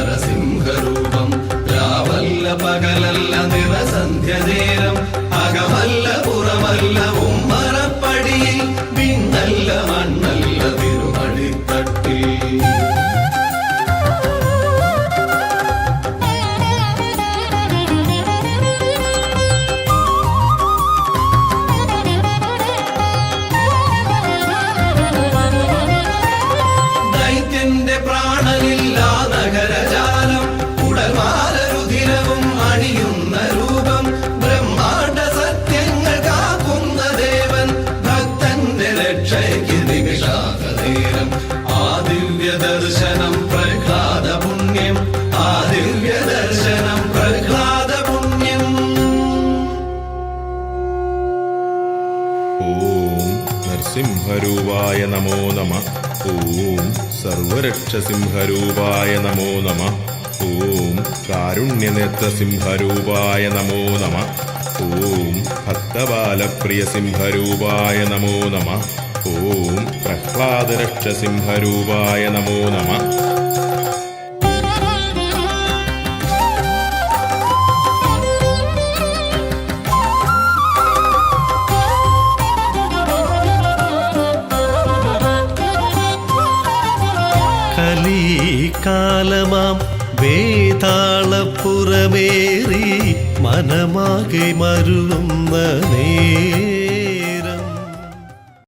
നരസിംഹരൂപം രാവല്ല പകലല്ല നിറസന്ധ്യ നേരം അകമല്ല പുറമല്ല ഉമ്മറപ്പടിയിൽ വിണ്ണല്ല മണ്ണല്ല ആ ഓം നമോ നമ. ഓം സർവരക്ഷസിംഹരൂപായ നമോ നമ. ഓം കാരുണ്യനേത്രസിംഹരൂപായ നമോ നമ. ഓം ഭക്തബാലപ്രിയസിംഹരൂപായ നമോ നമ. ഓം പ്രഹ്ലാദരക്ഷസിംഹരൂപായ നമോ നമ. കലീകാലമാം വേതാളപ്പുറമേറി മനമാകെ മരുവുന്ന നേരം.